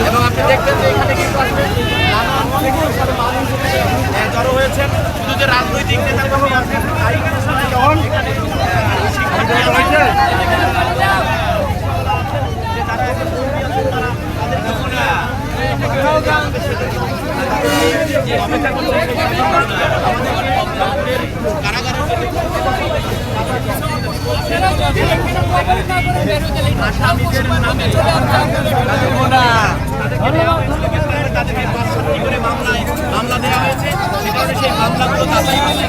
এবং আপনি দেখবেন যে এখানে কিন্তু আসলে জড়ো হয়েছেন শুধু যে রাজনৈতিক আছেন তাই যখন আহ, শিক্ষার্থী আছেন, যে যারা এখন কর্মী আছেন, তারা তাদের জীবনে অপেক্ষা করছেন আমাদের কারাগারের আসামিদের নামে তাদেরকে দেওয়া হয়েছিল গ্রেপ্তার করে মামলায় মামলা দেওয়া হয়েছে। সে কারণে সেই মামলাগুলো যাচাই করে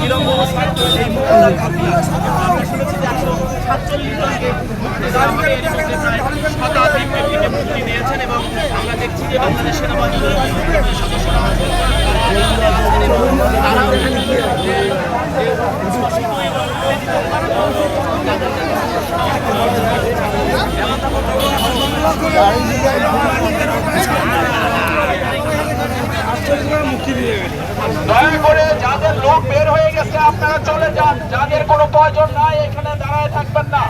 বিলম্ব এবং আমরা দেখছি যে বাংলাদেশ সেনাবাহিনীর দয়া করে যাদের লোক বের হয়ে গেছে আপনারা চলে যান। যাদের কোনো প্রয়োজন নাই এখানে দাঁড়ায় থাকবেন না।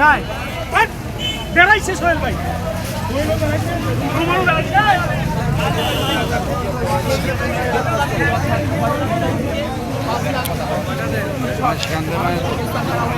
যান বেড়াইছে সোহেল ভাই। Başkan da ben